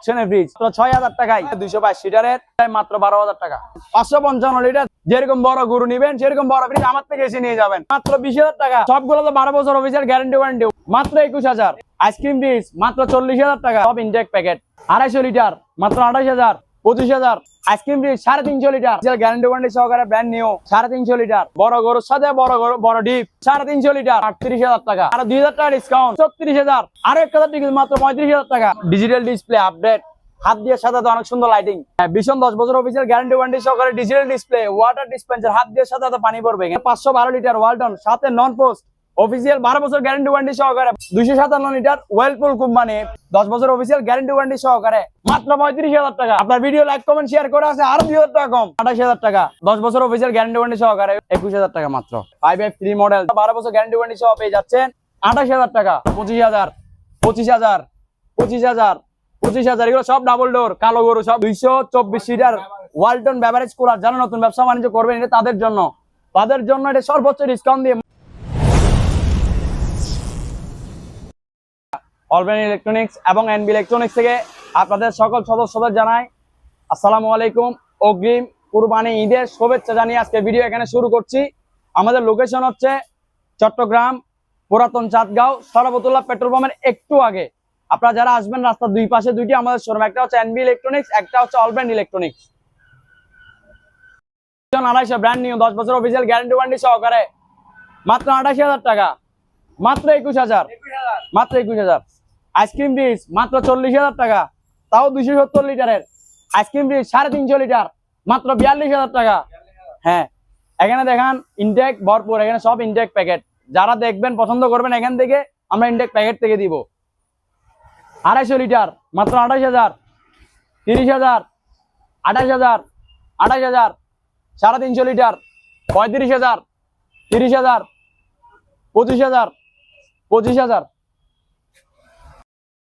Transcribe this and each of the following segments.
অপশনের ফ্রিজ ছয় হাজার টাকায়। দুইশো বাইশ লিটারের মাত্র বারো হাজার টাকা। পাঁচশো পঞ্চান্ন লিটার যেরকম বড় গরু নিবেন, সেরকম বড় ফ্রিজ আমার থেকে এসে নিয়ে যাবেন। মাত্র বিশ হাজার টাকা। সবগুলো তো বারো বছর অফিসের গ্যারান্টি ওয়ারেন্টি মাত্র একুশ হাজার আইসক্রিম ফ্রিজ মাত্র চল্লিশ হাজার টাকা। সব ইনটেক প্যাকেট আড়াইশো লিটার মাত্র আড়াইশ হাজার পঁচিশ হাজার আইসক্রিম ফ্রিজ সাড়ে তিনশো লিটার। গ্যারান্টি ওয়ারেন্টি সহকারে ব্র্যান্ড নিউ সাড়ে তিনশো লিটার। বড় গরুর সাথে বড় গরু, বড় ডিপ, সাড়ে তিনশো লিটার, আটত্রিশ হাজার টাকা। আর দুই হাজার টাকা ডিসকাউন্ট ছত্রিশ হাজার। আর এক হাজার টিকিট মাত্র পঁয়ত্রিশ হাজার টাকা। ডিজিটাল ডিসপ্লে আপডেট হাত দিয়ে সাথে অনেক সুন্দর লাইটিং ভীষণ দশ বছর অফিসের গ্যারান্টি ওয়ারেন্টি সহকারে ডিজিটাল ডিসপ্লে ওয়াটার ডিসপেন্সার হাত দিয়ে সাথে পানি পড়বে পাঁচশো বারো লিটার ওয়ালটন সাথে নন পোস্ট অফিসিয়াল বারো বছর গ্যারান্টি ওয়ারেন্টি সহকারে দুইশো সাতান্ন লিটার ওয়েলপুল কোম্পানি দশ বছর অফিসিয়াল গ্যারান্টি ওয়ারেন্টি সহকারে মাত্র পঁয়ত্রিশ হাজার টাকা। আপনার ভিডিও লাইক কমেন্ট শেয়ার করে আছে আরও দুই হাজার টাকা কম, আঠাশ হাজার টাকা। দশ বছর অফিসিয়াল গ্যারান্টি ওয়ারেন্টি সহকারে একুশ হাজার টাকা মাত্র। ফাইভ এফ থ্রি মডেল বারো বছর গ্যারান্টি ওয়ারেন্টি সহ পেয়ে যাচ্ছেন আঠাশ হাজার টাকা, পঁচিশ হাজার পঁচিশ হাজার পঁচিশ হাজার পঁচিশ হাজার, এগুলো সব ডাবল ডোর কালো গরু, সব দুইশো চব্বিশ সিটার ওয়ালটন ব্যাভারেজ কুলার যারা নতুন ব্যবসা বাণিজ্য করবেন, এটা তাদের জন্য। তাদের জন্য এটা সর্বোচ্চ ডিসকাউন্ট দিয়ে অলবেন ইলেকট্রনিক্স এবং এনবি ইলেকট্রনিক্স থেকে আপনাদের সকল সদস্যদের জানাই আসসালামু আলাইকুম। অগ্রিম কুরবানি ঈদের শুভেচ্ছা জানিয়ে আজকে ভিডিও এখানে শুরু করছি। আমাদের লোকেশন হচ্ছে চট্টগ্রাম পুরাতন চাঁদগাঁও সরবতুল্লাহ পেট্রোল পাম্পের একটু আগে। আপনারা যারা আসবেন রাস্তার দুই পাশে দুইটি আমাদের শোরুম একটা হচ্ছে এনবি ইলেকট্রনিক্স একটা হচ্ছে অলব্যান্ড ইলেকট্রনিক্স আড়াইশো ব্র্যান্ড নিউ দশ বছর অফিসিয়াল গ্যারান্টি ওয়ারেন্টি সহকারে। মাত্র আঠাশি হাজার টাকা মাত্র একুশ হাজার। মাত্র একুশ হাজার। আইসক্রিম ফ্রিজ মাত্র চল্লিশ হাজার টাকা, তাও দুইশো সত্তর লিটারের। আইসক্রিম ফ্রিজ সাড়ে তিনশো লিটার, মাত্র বিয়াল্লিশ হাজার টাকা। হ্যাঁ এখানে দেখান ইনটেক ভরপুর, এখানে সব ইনটেক প্যাকেট যারা দেখবেন, পছন্দ করবেন, এখান থেকে আমরা ইনটেক প্যাকেট থেকে দিব। আড়াইশো লিটার, মাত্র আঠাশ হাজার, তিরিশ হাজার, আঠাশ হাজার আঠাশ হাজার, সাড়ে তিনশো লিটার, পঁয়ত্রিশ হাজার, তিরিশ হাজার, পঁচিশ হাজার পঁচিশ হাজার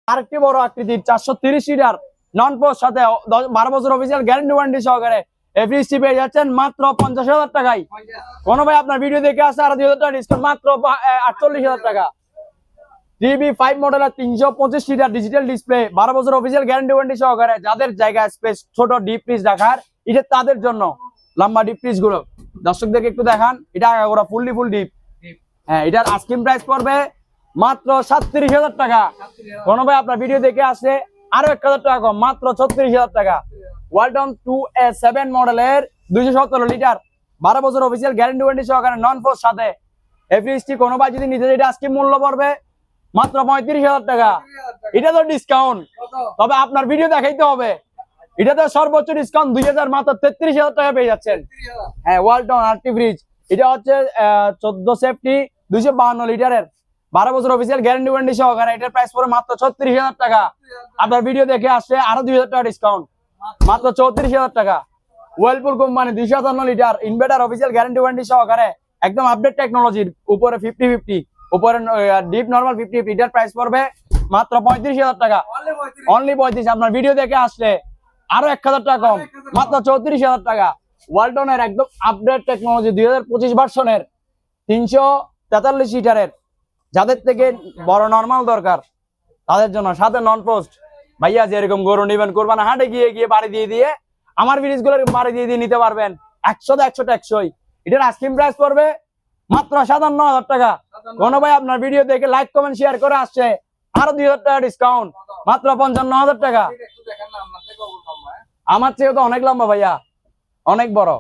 আরেকটি বড় আকৃতির চারশো তিরিশ লিটার নন পোস্ট সাথে বারো বছর অফিসিয়াল গ্যারেন্টি ওয়ারেন্টি সহকারে এফরিস্টি পেয়ে যাচ্ছেন মাত্র পঞ্চাশ হাজার টাকায়। কোনো ভাই আপনার ভিডিও দেখে আসে আর দুই হাজার টাকা ডিসকাউন্ট মাত্র আটচল্লিশ হাজার টাকা। টিভি ফাইভ মডেলের তিনশো পঁচিশ লিটার ডিজিটাল ডিসপ্লে বারো বছর অফিসিয়াল গ্যারান্টি ওয়ারেন্টি সহকারে যাদের জায়গা স্পেস ছোট ডিপ ফ্রিজ রাখার এটা তাদের জন্য লম্বা ডিপ ফ্রিজগুলো। দর্শকদেরকে একটু দেখান এটা আগাগোড়া ফুললি ফুল ডিপ হ্যাঁ এটার আস্কিম প্রাইস পড়বে মাত্র সাতত্রিশ হাজার টাকা। কোনো ভাই আপনার ভিডিও দেখে আসে আরও এক হাজার টাকা কম মাত্র ছত্রিশ হাজার টাকা। ওয়ালটন টু এ সেভেন মডেলের দুইশো সতেরো লিটার বারো বছর অফিসিয়াল গ্যারান্টি ওয়ারেন্টি সহকারে নন ফোর্স সাথে এফরিস্টি কোনো ভাই যদি নিতে চায়, এটা আজকে মূল্য পড়বে মাত্র পঁয়ত্রিশ হাজার টাকা। এটা তো ডিসকাউন্ট তবে আপনার ভিডিও দেখাইতে হবে। এটা তো সর্বোচ্চ ডিসকাউন্ট দুই হাজার মাত্র তেত্রিশ হাজার টাকা পেয়ে যাচ্ছেন। হ্যাঁ ওয়ালটন আরটি ফ্রিজ এটা হচ্ছে চোদ্দ সেফটি দুইশো বাহান্ন লিটারের বারো বছর অফিসিয়াল গ্যারান্টি ওয়ারেন্টি সহকারে এটার প্রাইস পড়ে মাত্র ছত্রিশ হাজার টাকা। আপনার ভিডিও দেখে আসছে আরও দুই হাজার টাকা ডিসকাউন্ট মাত্র চৌত্রিশ হাজার টাকা। ওয়েলপুল কোম্পানি দুইশো সাতান্ন litre inverter official guarantee warranty সহকারে একদম আপডেট টেকনোলজির উপরে ফিফটি ফিফটি উপরে ডিপ নর্মাল ফিফটি ফিফটি এটার প্রাইস পড়বে মাত্র পঁয়ত্রিশ হাজার টাকা। অনলি পঁয়ত্রিশ। আপনার ভিডিও দেখে আসলে আরও এক হাজার টাকা কম। মাত্র চৌত্রিশ হাজার টাকা। ওয়ালটনের একদম আপডেট টেকনোলজি দুই হাজার পঁচিশ ভার্সনের তিনশো তেতাল্লিশ লিটারের যাদের থেকে বড় নর্মাল দরকার, তাদের জন্য সাথে নন পোস্ট ভাইয়া, যেরকম গরু নিবেন করবেন, হাটে গিয়ে গিয়ে বাড়ি দিয়ে দিয়ে আমার ব্রিজগুলো বাড়ি দিয়ে দিয়ে নিতে পারবেন। একশো একশো একশোই। এটার আইসক্রিম প্রাইস পড়বে মাত্র সাতান্ন হাজার টাকা। কোনো ভাই আপনার ভিডিও দেখে লাইক কমেন্ট শেয়ার করে আসছে। আরও দুই হাজার টাকা ডিসকাউন্ট মাত্র পঞ্চান্ন হাজার টাকা। আমার চেয়ে তো অনেক লম্বা ভাইয়া, অনেক বড়।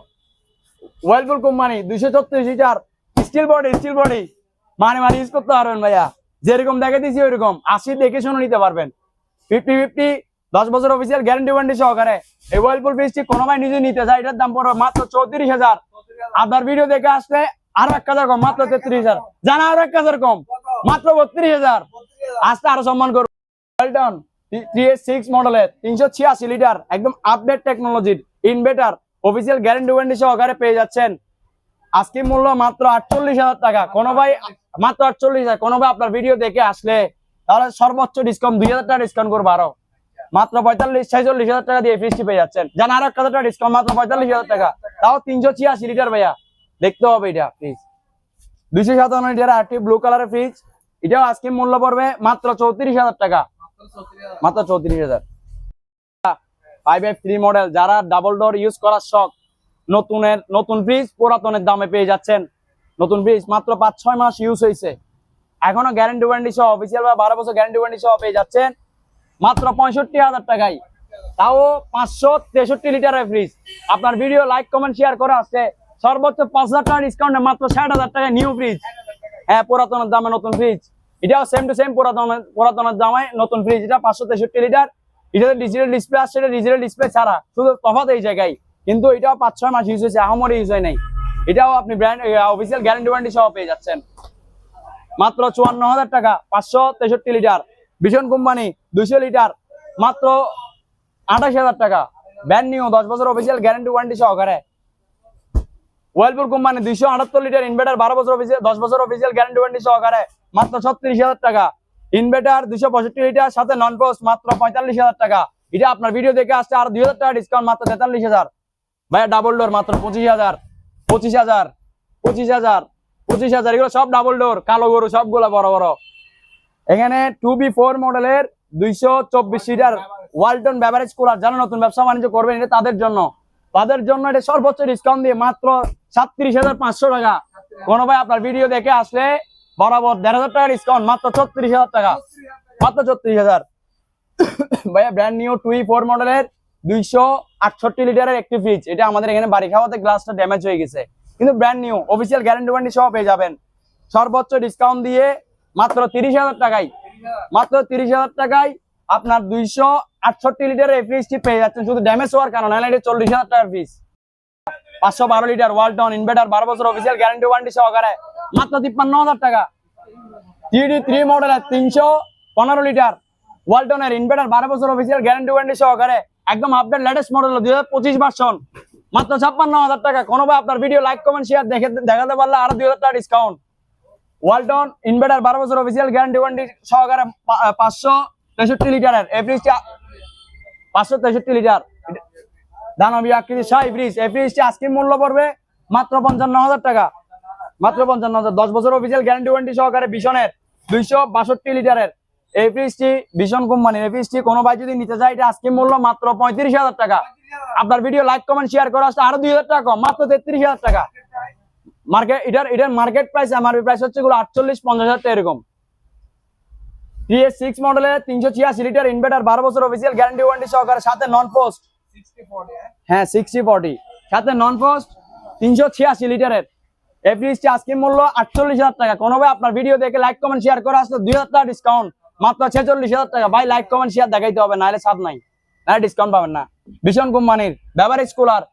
ওয়েলপুল কোম্পানি দুইশো ছত্রিশ litre steel body steel body মানে মানে ইউজ করতে পারবেন ভাইয়া। যেরকম দেখে দিছি ওইরকম। আশি দেখে শুনে নিতে পারবেন। ফিফটি ফিফটি দশ বছর অফিসিয়াল গ্যারান্টি ওয়ারেন্টি সহকারে। এই ওয়েলপুল বৃষ্টি কোনো ভাই নিজে নিতে চায়, এটার দাম পড়বে মাত্র চৌত্রিশ হাজার। আপনার ভিডিও দেখে আসলে আরও এক হাজার কম, মাত্র তেত্রিশ হাজার। জানা আরও এক হাজার কম, মাত্র বত্রিশ হাজার। আসতে আরও সম্মান করব মডেলের তিনশো ছিয়াশি লিটার একদম আপডেট টেকনোলজির ইনভেটার অফিসিয়াল গ্যারান্টি ওয়ারেন্টি সহকারে পেয়ে যাচ্ছেন। আজকে মূল্য মাত্র আটচল্লিশ হাজার টাকা। কোনো ভাই মাত্র আটচল্লিশ হাজার। কোনো ভাই আপনার ভিডিও দেখে আসলে তাহলে সর্বোচ্চ ডিসকাউন্ট দুই হাজার টাকা ডিসকাউন্ট করব আরও। মাত্র পঁয়তাল্লিশ, ছেচল্লিশ হাজার টাকা দিয়ে ফ্রিজটি পেয়ে যাচ্ছেন। জান, আরও এক হাজার ডিসকাউন্ট মাত্র পঁয়তাল্লিশ হাজার টাকা। তাও তিনশো ছিয়াশি লিটার ভাইয়া। দেখতে হবে এটা ফ্রিজ দুইশো সাতান্ন লিটার আরটি ব্লু কালারের ফ্রিজ এটাও আজকে মূল্য পড়বে মাত্র চৌত্রিশ হাজার টাকা। মাত্র চৌত্রিশ হাজার। ফাইভ এফ মডেল যারা ডাবল ডোর ইউজ করার শখ, নতুনের, নতুন ফ্রিজ পুরাতনের দামে পেয়ে যাচ্ছেন। নতুন ফ্রিজ মাত্র পাঁচ, ছয় মাস ইউজ হয়েছে এখনও গ্যারেন্টি ওয়ারেন্টি সহ অফিসিয়াল বা বারো বছর গ্যারেন্টি ওয়ারেন্টি সহ পেয়ে যাচ্ছেন। মাত্র পঁয়ষট্টি হাজার টাকায়। তাও পাঁচশো তেষট্টি লিটারের ফ্রিজ আপনার ভিডিও লাইক কমেন্ট শেয়ার করে আসছে সর্বোচ্চ পাঁচ হাজার টাকা ডিসকাউন্টে মাত্র ষাট হাজার টাকায় নিউ ফ্রিজ হ্যাঁ পুরাতনের দামে নতুন ফ্রিজ এটাও সেম টু সেম পুরাতন পুরাতনের দামে নতুন ফ্রিজ এটা পাঁচশো তেষট্টি লিটার। এটাতে ডিজিটাল ডিসপ্লে আসছে, এটা ডিজিটাল ডিসপ্লে ছাড়া। শুধু তফাত এই জায়গায়। কিন্তু এটাও পাঁচ, ছয় মাস ইউজ হয়েছে, আহামরি ইউজ হয় নাই। এটাও আপনি ব্র্যান্ড অফিসিয়াল গ্যারান্টি ওয়ারেন্টি সহ পেয়ে যাচ্ছেন। মাত্র চুয়ান্ন হাজার টাকা, পাঁচশো তেষট্টি লিটার। ভীষণ কোম্পানি দুইশো লিটার, মাত্র আঠাশ হাজার টাকা। ব্যান্ড নিউ দশ বছর অফিসিয়াল গ্যারান্টি ওয়ারেন্টি সহকারে। ওয়েলপুর কোম্পানি দুইশো আটাত্তর লিটার ইনভার্টার বারো বছর অফিসিয়াল দশ বছর অফিসিয়াল গ্যারান্টি ওয়ারেন্টি সহকারে। মাত্র ছত্রিশ হাজার টাকা। ইনভার্টার দুইশো পঁয়ষট্টি লিটার, সাথে নন পোস্ট মাত্র পঁয়তাল্লিশ হাজার টাকা। এটা আপনার ভিডিও দেখে আসছে, আর দুই হাজার টাকা ডিসকাউন্ট মাত্র তেতাল্লিশ হাজার। ভাইয়া ডাবল ডোর মাত্র পঁচিশ হাজার। পঁচিশ হাজার পঁচিশ হাজার পঁচিশ হাজার, এগুলো সব ডাবল ডোর কালো গরু সবগুলো বড় বড়। এখানে টু বি ফোর মডেলের দুইশো চব্বিশ সিটার ওয়ালটন ব্যাভারেজ কুলার যারা নতুন ব্যবসা বাণিজ্য করবেন, এটা তাদের জন্য। তাদের জন্য এটা সর্বোচ্চ ডিসকাউন্ট দিয়ে মাত্র সাতত্রিশ হাজার পাঁচশো টাকা। কোনো ভাই আপনার ভিডিও দেখে আসলে বরাবর দেড় হাজার টাকা ডিসকাউন্ট মাত্র ছত্রিশ হাজার টাকা। মাত্র ছত্রিশ হাজার। ভাইয়া ব্র্যান্ড নিউ টুই ফোর মডেলের দুইশো আটষট্টি লিটারের একটি ফ্রিজ এটা আমাদের এখানে বাড়ি খাওয়াতে গ্লাসটা ড্যামেজ হয়ে গেছে। কিন্তু brand new official guarantee warranty সহ পেয়ে যাবেন। সর্বোচ্চ ডিসকাউন্ট দিয়ে মাত্র তিরিশ হাজার টাকায়, মাত্র তিরিশ হাজার টাকায় আপনার দুইশো আটষট্টি লিটারের এই ফ্রিজটি পেয়ে যাচ্ছেন। শুধু ড্যামেজ হওয়ার কারণে এটা চল্লিশ হাজার টাকার ফ্রিজ পাঁচশো বারো লিটার ওয়ালটন ইনভার্টার বারো বছর অফিসিয়াল গ্যারান্টি ওয়ারেন্টি সহকারে, মাত্র তিপ্পান্ন হাজার টাকা। থ্রি থ্রি মডেলের তিনশো পনেরো লিটার ওয়ালটনের ইনভার্টার বারো বছর অফিসিয়াল গ্যারান্টি ওয়ারেন্টি সহকারে একদম আপডেট লেটেস্ট মডেল দুই হাজার পঁচিশ ভার্সন মাত্র ছাপ্পান্ন হাজার টাকা। কোনো ভাই আপনার ভিডিও লাইক কমেন্ট শেয়ার দেখে দেখাতে পারলে আরও দুই হাজার টাকা ডিসকাউন্ট ওয়ালটন ইনভার্টার বারো বছর অফিসিয়াল গ্যারান্টি ওয়ারেন্টি সহকারে পাঁচশো তেষট্টি লিটারের। এই ফ্রিজটি পাঁচশো তেষট্টি লিটার। দানবী আকৃতি শাহী ফ্রিজ এই ফ্রিজটি আজকের মূল্য পড়বে মাত্র পঞ্চান্ন হাজার টাকা। মাত্র পঞ্চান্ন হাজার। দশ বছর অফিসিয়াল গ্যারান্টি ওয়ারেন্টি সহকারে ভীষণের দুইশো বাষট্টি লিটারের। এই ভীষণ কোনো ভাই যদি নিতে চায়, এটা আজকের মূল্য মাত্র পঁয়ত্রিশ হাজার টাকা। আপনার ভিডিও লাইক কমেন্ট শেয়ার করে আরও দুই হাজার টাকা কম, মাত্র তেত্রিশ হাজার টাকা। মার্কেট এটার এটার মার্কেট প্রাইস এমআরপি প্রাইস হচ্ছে গুলো আটচল্লিশ, পঞ্চাশ হাজার এরকম। তিনশো ছিয়াশি লিটার সাথে নন হ্যাঁ সাথে নন ছিয়াশি মূল্য হাজার টাকা। আপনার ভিডিও দেখে লাইক কমেন্ট শেয়ার করে আসলে দুই হাজার টাকা ডিসকাউন্ট মাত্র ছেচল্লিশ হাজার টাকা। ভাই লাইক কমেন্ট শেয়ার দেখাইতে হবে, নাহলে সাত নাই। নাহলে ডিসকাউন্ট পাবেন না। ভীষণ কোম্পানির ব্যবহারিক কুলার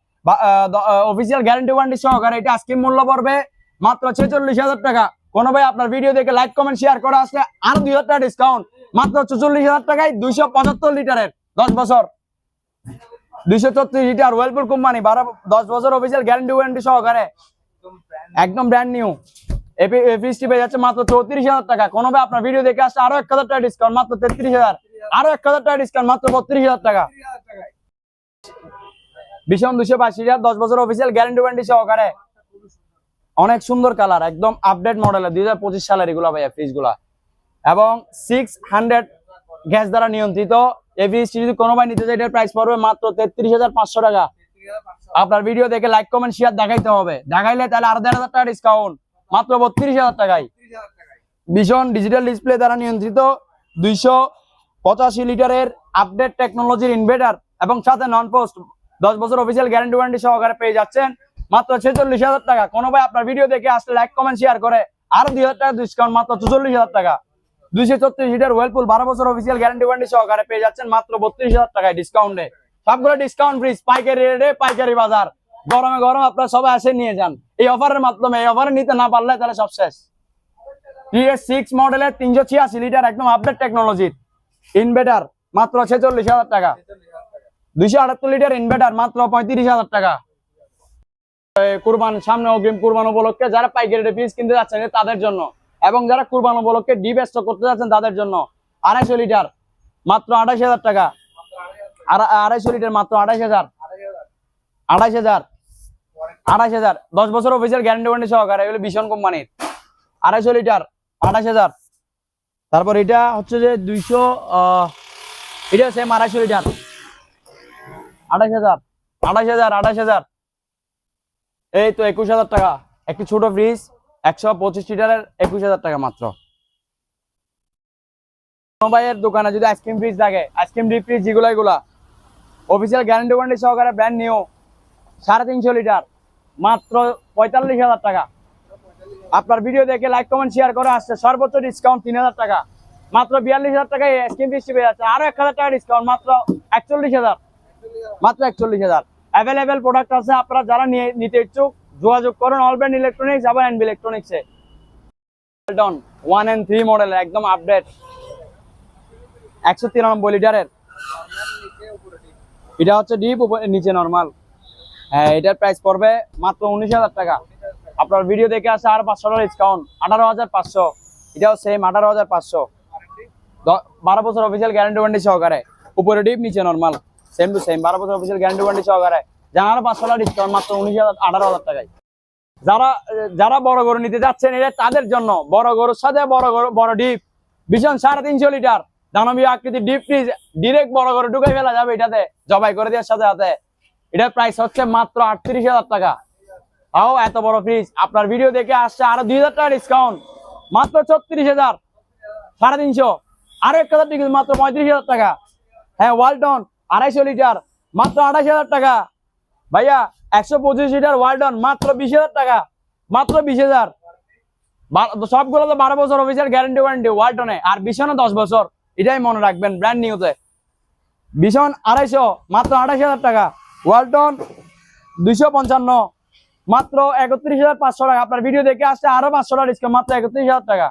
অফিসিয়াল গ্যারান্টি ওয়ারেন্টি সহকারে এটা আজকের মূল্য পড়বে মাত্র ছেচল্লিশ হাজার টাকা। কোনো ভাই, আপনার ভিডিও দেখে লাইক কমেন্ট শেয়ার করে আসলে আরও দুই হাজার টাকা ডিসকাউন্ট মাত্র চুচল্লিশ হাজার টাকায় দুইশো পঁচাত্তর লিটারের দশ বছর। দুইশো চত্রিশ লিটার ওয়েলপুর কোম্পানি, বারো, দশ বছর অফিসিয়াল গ্যারান্টি ওয়ারেন্টি সহকারে। একদম ব্র্যান্ড নিউ অনেক সুন্দর কালার একদম আপডেট মডেলের দুই হাজার পঁচিশ সালের এগুলা ভাইয়া ফ্রিজগুলা। এবং সিক্স হান্ড্রেড গ্যাস দ্বারা নিয়ন্ত্রিত। এই ফ্রিজটি যদি কোনো ভাই নিতে চাই প্রাইস পড়বে মাত্র তেত্রিশ হাজার পাঁচশো টাকা। আপনার ভিডিও দেখে লাইক কমেন্ট শেয়ার দেখাইতে হবে। দেখাইলে তাহলে আরও দেড় হাজার টাকা ডিসকাউন্ট মাত্র বত্রিশ হাজার টাকায়। ভীষণ ডিজিটাল ডিসপ্লে দ্বারা নিয়ন্ত্রিত দুইশো পঁচাশি লিটারের আপডেট টেকনোলজির ইনভার্টার এবং সাথে নন পোস্ট দশ বছর অফিসিয়াল গ্যারান্টি ওয়ারেন্টি সহকারে পেয়ে যাচ্ছেন। মাত্র ছেচল্লিশ হাজার টাকা। কোনো ভাই আপনার ভিডিও দেখে আসলে লাইক কমেন্ট শেয়ার করে, আরও দুই হাজার টাকা ডিসকাউন্ট মাত্র চুচল্লিশ হাজার টাকা। দুইশো ছত্রিশ লিটার ওয়েলপুল বারো বছর অফিসিয়াল গ্যারান্টি ওয়ারেন্টি সহকারে পেয়ে যাচ্ছেন, মাত্র বত্রিশ হাজার টাকায় ডিসকাউন্টে সবগুলো ডিসকাউন্ট ফ্রিজ পাইকারি রেটে পাইকারি বাজার। গরমে গরম আপনারা সবাই আসে নিয়ে যান। এই অফারের মাধ্যমে, এই অফারে নিতে না পারলে তাহলে সব শেষ। টিএস সিক্স মডেলের তিনশো ছিয়াশি লিটার একদম আপডেট টেকনোলজির ইনভার্টার মাত্র ছেচল্লিশ হাজার টাকা। দুইশো আটাত্তর লিটার ইনভার্টার মাত্র পঁয়ত্রিশ হাজার টাকা। কুরবান, সামনে অগ্রিম কুরবান উপলক্ষে যারা পাইকারি পিস কিনতে যাচ্ছেন তাদের জন্য। এবং যারা কুরবান উপলক্ষে ডিপ স্টক করতে যাচ্ছেন, তাদের জন্য আড়াইশো লিটার মাত্র আড়াইশ হাজার টাকা। আড়াইশো লিটার মাত্র আড়াইশ হাজার। আড়াইশ হাজার। আড়াইশ হাজার। দশ বছর অফিসিয়াল গ্যারান্টি ওয়ারেন্টি সহকারে, এগুলো কোম্পানির আড়াইশো লিটার আড়াইশ হাজার। তারপর এটা হচ্ছে যে দুইশো এটা সেম আড়াইশো লিটার আঠাশ হাজার আঠাশ হাজার আঠাশ হাজার। এই তো একুশ হাজার টাকা। একটি ছোট ফ্রিজ একশো পঁচিশ লিটারের একুশ হাজার টাকা মাত্র। ভাইয়ের দোকানে যদি আইসক্রিম ফ্রিজ থাকে আইসক্রিম ডিপ ফ্রিজ যেগুলো, এগুলা। অফিসিয়াল গ্যারান্টি সহকারে ব্র্যান্ড নিউ সাড়ে তিনশো লিটার, মাত্র পঁয়তাল্লিশ হাজার টাকা। আপনার ভিডিও দেখে লাইক কমেন্ট শেয়ার করে আসছে, সর্বোচ্চ ডিসকাউন্ট তিন হাজার টাকা। মাত্র বিয়াল্লিশ হাজার টাকায় আইসক্রিম ফ্রিজটি পেয়ে যাচ্ছে। আরও এক হাজার টাকা ডিসকাউন্ট মাত্র একচল্লিশ হাজার। মাত্র একচল্লিশ হাজার। অ্যাভেলেবেল প্রোডাক্ট আছে, আপনারা যারা নিয়ে, নিতে ইচ্ছুক, যোগাযোগ করুন। অল ব্র্যান্ড ইলেকট্রনিক্স আবার এনবি ইলেকট্রনিক্সে ওয়ান এন্ড থ্রি মডেল একদম আপডেট একশো তিরানব্বই লিটারের। এটা হচ্ছে ডিপ নিচে নর্মাল এটার প্রাইস পড়বে মাত্র উনিশ হাজার টাকা। আপনার ভিডিও দেখে আসে আর পাঁচশো টাকা ডিসকাউন্ট আঠারো হাজার পাঁচশো। এটাও সেম আঠারো হাজার পাঁচশো। বারো বছর অফিসিয়াল গ্যারান্টি ওয়ারেন্টি সহকারে। উপরে ডিপ নিচে নর্মাল সেম টু সেম বারো বছর অফিসিয়াল গ্যারান্টি ওয়ারেন্টি সহকারে। জানার পাঁচশো টাকা ডিসকাউন্ট মাত্র উনিশ হাজার, আঠারো হাজার টাকায়। যারা যারা বড় গরু নিতে যাচ্ছেন এটা তাদের জন্য বড় গরুর সাথে বড় গরু, বড় ডিপ ভীষণ সাড়ে তিনশো লিটার। দানবীয় আকৃতির ডিপ ফ্রিজ ডিরেক্ট বড় গরু ঢুকে ফেলা যাবে এটাতে। জবাই করে দেওয়ার সাথে সাথে। এটার প্রাইস হচ্ছে মাত্র আটত্রিশ হাজার টাকা। তাও এত বড় ফ্রিজ আপনার ভিডিও দেখে আসছে, আরও দুই হাজার টাকা ডিসকাউন্ট মাত্র ছত্রিশ হাজার। সাড়ে তিনশো। আরও এক হাজার টিকিট মাত্র পঁয়ত্রিশ হাজার টাকা। হ্যাঁ ওয়ালটন আড়াইশো লিটার মাত্র আড়াইশ হাজার টাকা। ভাইয়া, একশো পঁচিশ লিটার ওয়ালটন মাত্র বিশ হাজার টাকা। মাত্র বিশ হাজার। সবগুলো তো বারো বছর অফিসিয়াল গ্যারান্টি ওয়ারেন্টি ওয়ালটনে আর বিশনে দশ বছর। এটাই মনে রাখবেন ব্র্যান্ড নিউতে ভীষণ আড়াইশো, মাত্র আড়াইশ হাজার টাকা। ওয়ালটন, দুইশো পঞ্চান্ন, মাত্র একত্রিশ হাজার পাঁচশো টাকা। আপনার ভিডিও দেখে আসছে, আরও পাঁচশো টাকা ডিসকাউন্ট মাত্র একত্রিশ হাজার টাকা।